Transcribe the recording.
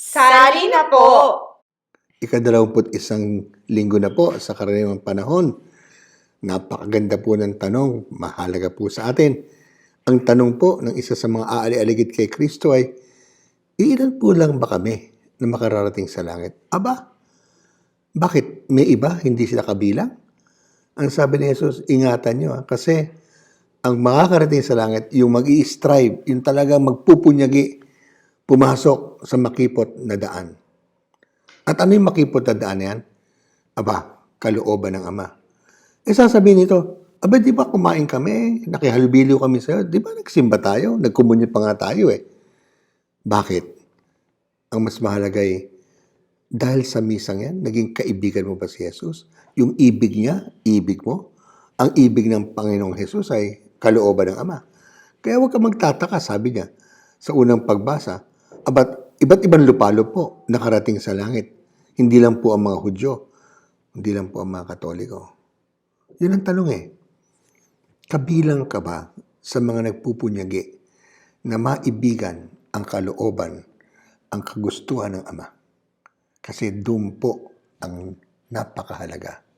Sali na po! Ikadalawamput isang linggo na po sa karaniwang panahon. Napakaganda po ng tanong, mahalaga po sa atin. Ang tanong po ng isa sa mga aali-aligid kay Kristo ay, iilan po lang ba kami na makararating sa langit? Aba, bakit? May iba, hindi sila kabilang? Ang sabi ni Jesus, ingatan nyo ha, kasi ang makakarating sa langit, yung mag strive yung talagang magpupunyagi, pumasok sa makipot na daan. At ano yung makipot na daan yan? Aba, kalooban ng Ama. Eh sasabihin nito, aba di ba kumain kami, nakihalubilo kami sa'yo, di ba nagsimba tayo, nagkumunyo pa nga tayo eh. Bakit? Ang mas mahalaga ay, dahil sa misang yan, naging kaibigan mo ba si Jesus? Yung ibig niya, ibig mo. Ang ibig ng Panginoong Jesus ay kalooban ng Ama. Kaya huwag ka magtataka, sabi niya, sa unang pagbasa, abat iba't ibang lupalo po nakarating sa langit. Hindi lang po ang mga Hudyo, hindi lang po ang mga Katoliko. Yun ang tanong eh. Kabilang ka ba sa mga nagpupunyagi na maibigan ang kalooban, ang kagustuhan ng Ama? Kasi doon po ang napakahalaga.